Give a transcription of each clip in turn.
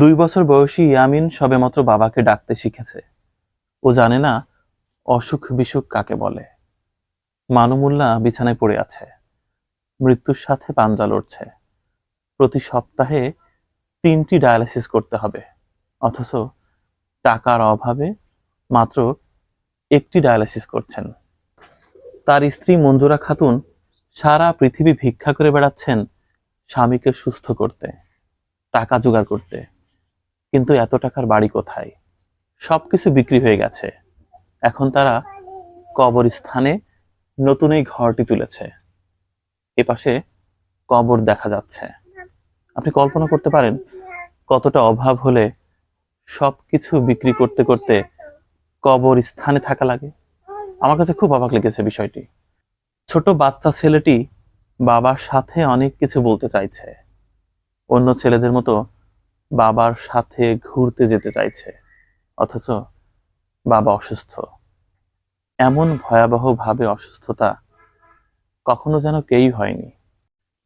দুই বছর বয়সী ইয়ামিন সবেমাত্র বাবাকে ডাকতে শিখেছে। ও জানে না অসুখ বিসুখ কাকে বলে। মানুমুল্লা বিছানায় পড়ে আছে। মৃত্যুর সাথে পাঞ্জা লড়ছে। প্রতি সপ্তাহে তিনটি ডায়ালিসিস করতে হবে। অথচ টাকার অভাবে মাত্র একটি ডায়ালিসিস করছেন। তার স্ত্রী মঞ্জুরা খাতুন সারা পৃথিবী ভিক্ষা করে বেড়াচ্ছেন স্বামীকে সুস্থ করতে, টাকা জোগাড় করতে। কিন্তু এত টাকার বাড়ি কোথায়? সবকিছু বিক্রি হয়ে গেছে। এখন তারা কবরস্থানে নতুন এই ঘরটি তুলেছে। এপাশে কবর দেখা যাচ্ছে। আপনি কল্পনা করতে পারেন কতটা অভাব হলে সবকিছু বিক্রি করতে করতে কবর স্থানে থাকা লাগে। আমার কাছে খুব অবাক লেগেছে বিষয়টি। ছোট বাচ্চা ছেলেটি বাবার সাথে অনেক কিছু বলতে চাইছে। অন্য ছেলেদের মতো বাবার সাথে ঘুরতে যেতে চাইছে, অথচ বাবা অসুস্থ। এমন ভয়াবহ ভাবে অসুস্থতা কখনো যেন কেই হয়নি।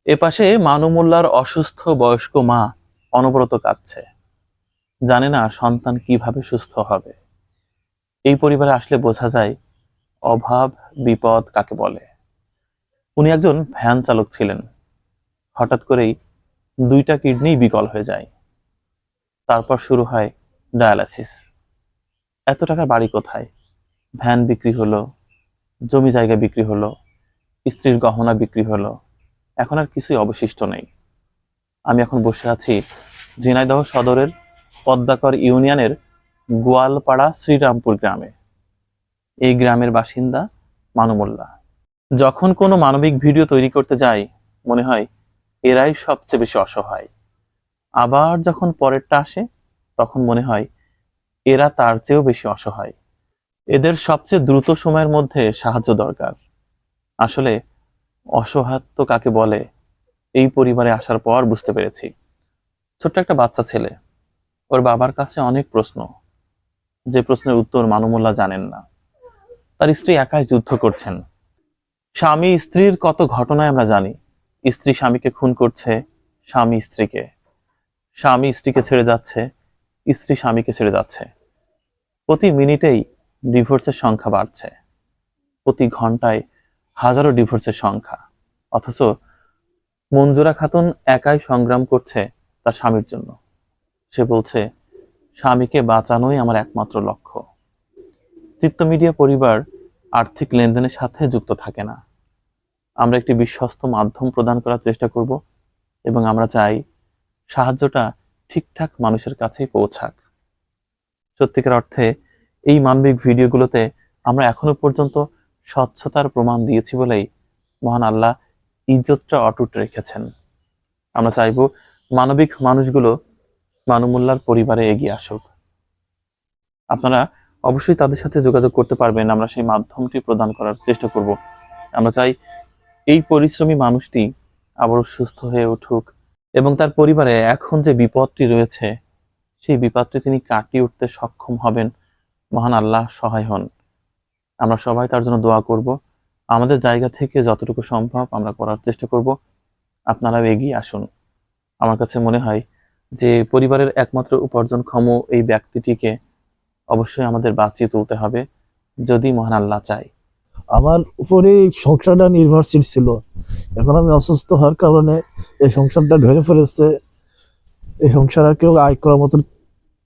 এপাশে মানুমুল্লার অসুস্থ বয়স্ক মা অনবরত কাঁদছে। জানে না সন্তান কীভাবে সুস্থ হবে। এই পরিবারে আসলে বোঝা যায়, অভাব, বিপদ কাকে বলে। উনি একজন ভ্যান চালক ছিলেন। হঠাৎ করেই দুইটা কিডনি বিকল হয়ে যায়। তারপর শুরু হয় ডায়ালাসিস। এত টাকার বাড়ি কোথায়? ভ্যান বিক্রি হলো, জমি জায়গা বিক্রি হলো, স্ত্রীর গহনা বিক্রি হলো। এখন আর কিছুই অবশিষ্ট নেই। আমি এখন বসে আছি ঝিনাইদহ সদরের পদ্মাকর ইউনিয়নের গোয়ালপাড়া শ্রীরামপুর গ্রামে। এই গ্রামের বাসিন্দা মানুমুল্লাহ যখন কোনো মানবিক ভিডিও তৈরি করতে যাই, মনে হয় এরাই সবচেয়ে বেশি অসহায়। আবার যখন পরেরটা আসে, তখন মনে হয় এরা তার চেয়েও বেশি অসহায়। এদের সবচেয়ে দ্রুত সময়ের মধ্যে সাহায্য দরকার। আসলে অসহায়ত্ব কাকে বলে, এই পরিবারে আসার পর বুঝতে পেরেছি। ছোট্ট একটা বাচ্চা ছেলে, ওর বাবার কাছে অনেক প্রশ্ন। যে প্রশ্নের উত্তর মানুমুল্লাহ জানেন না। তার স্ত্রী একাই যুদ্ধ করছেন। স্বামী স্ত্রীর কত ঘটনায় আমরা জানি। স্ত্রী স্বামীকে খুন করছে স্বামী স্ত্রীকে। স্বামী স্ত্রীকে ছেড়ে যাচ্ছে, স্ত্রী স্বামীকে ছেড়ে যাচ্ছে। প্রতি মিনিটেই ডিভোর্সের সংখ্যা বাড়ছে। প্রতি ঘন্টায় হাজারো ডিভোর্সের সংখ্যা। অথচ মঞ্জুরা খাতুন একাই সংগ্রাম করছে তার স্বামীর জন্য। সে বলছে, স্বামীকে বাঁচানোই আমার একমাত্র লক্ষ্য। চিত্ত মিডিয়া পরিবার আর্থিক লেনদেনের সাথে যুক্ত থাকে না। আমরা একটি বিশ্বস্ত মাধ্যম প্রদান করার চেষ্টা করব এবং আমরা চাই সাহায্যটা ঠিকঠাক মানুষের কাছেই পৌঁছাক। সত্যিকার অর্থে এই মানবিক ভিডিওগুলোতে আমরা এখনও পর্যন্ত স্বচ্ছতার প্রমাণ দিয়েছি বলেই মহান আল্লাহ ইজ্জতটা অটুট রেখেছেন। আমরা চাইব মানবিক মানুষগুলো মানুমুল্লার পরিবারে এগিয়ে আসুক। আপনারা অবশ্যই তাদের সাথে যোগাযোগ করতে পারবেন, আমরা সেই মাধ্যমটি প্রদান করার চেষ্টা করব। আমরা চাই এই পরিশ্রমী মানুষটি আবারও সুস্থ হয়ে উঠুক এবং তার পরিবারে এখন যে বিপদটি রয়েছে, সেই বিপদটি তিনি কাটিয়ে উঠতে সক্ষম হবেন। মহান আল্লাহ সহায় হন। আমরা সবাই তার জন্য দোয়া করব। আমাদের জায়গা থেকে যতটুকু সম্ভব আমরা করার চেষ্টা করব। আপনারাও এগিয়ে আসুন। আমার কাছে মনে হয় যে পরিবারের একমাত্র উপার্জনক্ষম এই ব্যক্তিটিকে অবশ্যই আমাদের বাঁচিয়ে তুলতে হবে। যদি মহান আল্লাহ চায়। আমার উপরে এই সংসারটা নির্ভরশীল ছিল। এখন আমি অসুস্থ হওয়ার কারণে এই সংসারটা ধরে ফেলেছে এই সংসার আর কেউ আয় করার মতন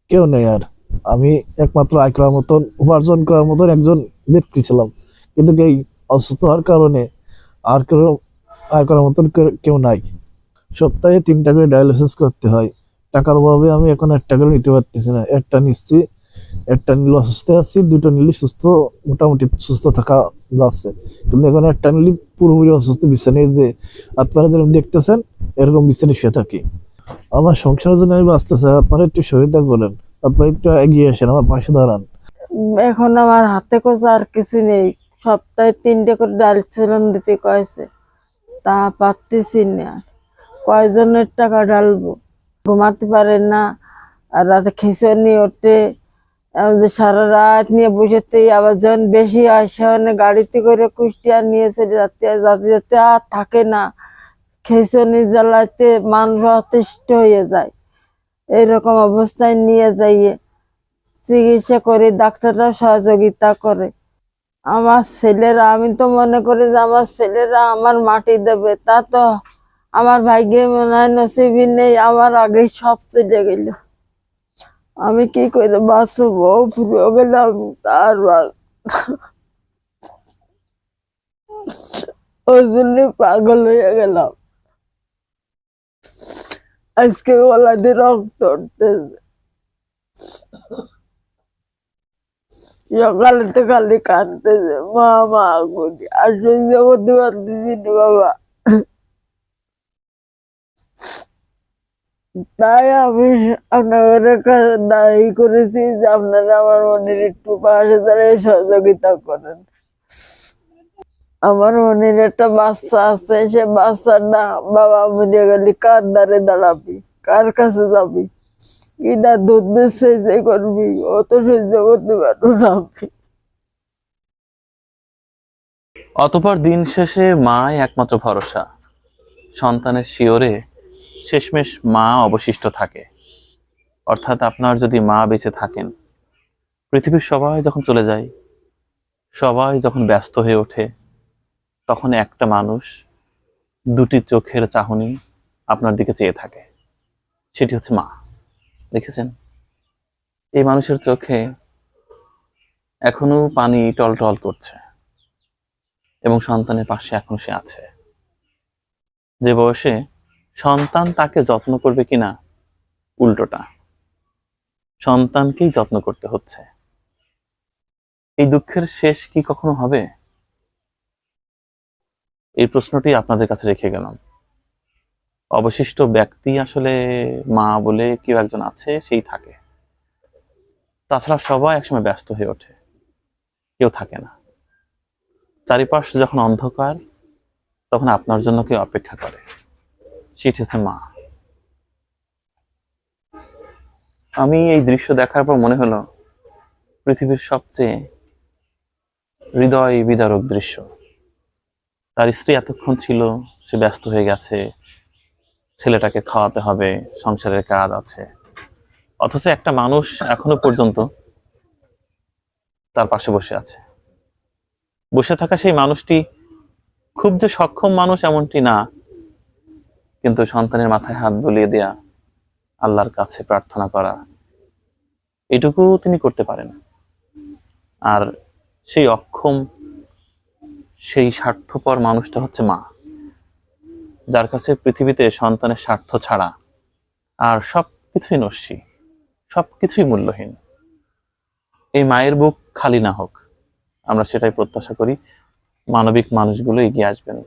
কেউ নেই আর। আমি একমাত্র আয় করার মতন, উপার্জন করার মতন একজন ব্যক্তি ছিলাম। কিন্তু এই অসুস্থ হওয়ার কারণে আর কেউ আয় করার মতন কেউ- কেউ নাই। সপ্তাহে তিনটা করে ডায়ালিসিস করতে হয়। টাকার অভাবে আমি এখন একটা করে নিতে পারতেছি না। একটা নিচ্ছি একটা নিলে অসুস্থ আছি দুটো নিলে সুস্থ, মোটামুটি সুস্থ থাকা যাচ্ছে কিন্তু এখন একটা নিলে পুরোপুরি অসুস্থ, বিছানায় যে আপনারা যেরকম দেখতেছেন, এরকম বিছানায় শুয়ে থাকি। আমার সংসারের জন্য আমি বাঁচতে চাই আপনারা একটু সহায়তা করেন আপনারা একটু এগিয়ে আসেন, আমার পাশে দাঁড়ান। এখন আমার হাতে কোচ আর কিছু নেই। সপ্তাহে তিনটে করে ডাল চলন দিতে কয়েছে। তা পারতেছি না। কয়জনের টাকা ডালবো ঘুমাতে পারে না। আর রাতে খিচুনি ওঠে। সারা রাত নিয়ে বসেতে আবার যখন বেশি আসে মানে গাড়িতে করে কুষ্টিয়া নিয়ে চলে যাতে যাতে যাতে আর থাকে না। খিচুনি জ্বালাতে মানুষ অতিষ্ঠ হয়ে যায়। এরকম অবস্থায় নিয়ে যাইয়ে চিকিৎসা করে, ডাক্তাররা সহযোগিতা করে। আমার ছেলেরা, আমি তো মনে করি যে আমার ছেলেরা আমার মাটি দেবে, তা তো আমার ভাগ্যে মনে হয় নসিবই নেই, আমার আগেই সব চলে গেল। আমি কি করে বাঁচবো? ফুরে গেলাম তার জন্য পাগল হয়ে গেলাম। আজকে ওলাদের রক্ত উঠতেছে। সকালে তো খালি কাঁদতেছে। মা মা করি আর সহ্য করতে পারতেছি বাবা। তাই আমি আপনাদের কাছে দায়ী করেছি যে আপনারা আমার মনের একটু পাশে দাঁড়িয়ে সহযোগিতা করেন। আমার মনের একটা বাচ্চা আছে, সে বাচ্চার বাচ্চাটা বাবা মরে গেলি কার দ্বারে দাঁড়াবি? কার কাছে যাবি? কিনা দুধ দিচ্ছে যে করবি? অত সহ্য করতে পারব না অতপর দিন শেষে মাই একমাত্র ভরসা। সন্তানের শিওরে শেষমেশ মা অবশিষ্ট থাকে। অর্থাৎ আপনার যদি মা বেঁচে থাকেন, পৃথিবীর সবাই যখন চলে যায়, সবাই যখন ব্যস্ত হয়ে ওঠে, তখন একটা মানুষ দুটি চোখের চাহনি আপনার দিকে চেয়ে থাকে। সেটি হচ্ছে মা। দেখেছেন? এই মানুষের চোখে এখনও পানি টলটল করছে এবং সন্তানের পাশে এখনও সে আছে। যে বয়সে সন্তান তাকে যত্ন করবে কিনা? উল্টোটা। সন্তানকেই যত্ন করতে হচ্ছে। এই দুঃখের শেষ কি কখনো হবে? এই প্রশ্নটি আপনাদের কাছে রেখে গেলাম। অবশিষ্ট ব্যক্তি আসলে মা বলে কেউ একজন আছে, সেই থাকে। তাছাড়া সবাই একসময় ব্যস্ত হয়ে ওঠে। কেউ থাকে না। চারিপাশ যখন অন্ধকার, তখন আপনার জন্য কেউ অপেক্ষা করে। মা আমি এই দৃশ্য দেখার পর মনে হলো, পৃথিবীর সবচেয়ে হৃদয় বিদারক দৃশ্য। তার স্ত্রী এতক্ষণ ছিল, সে ব্যস্ত হয়ে গেছে। ছেলেটাকে খাওয়াতে হবে, সংসারের কাজ আছে। অথচ একটা মানুষ এখনও পর্যন্ত তার পাশে বসে আছে। বসে থাকা সেই মানুষটি খুব যে সক্ষম মানুষ এমনটি না কিন্তু সন্তানের মাথায় হাত বুলিয়ে দেয়া, আল্লাহর কাছে প্রার্থনা করা, এটুকু তিনি করতে পারেন। আর সেই অক্ষম, সেই স্বার্থপর মানুষটা হচ্ছে মা, যার কাছে পৃথিবীতে সন্তানের স্বার্থ ছাড়া আর সব কিছুই নস্যি সব কিছুই মূল্যহীন। এই মায়ের বুক খালি না হোক, আমরা সেটাই প্রত্যাশা করি, মানবিক মানুষগুলো এগিয়ে আসবেন।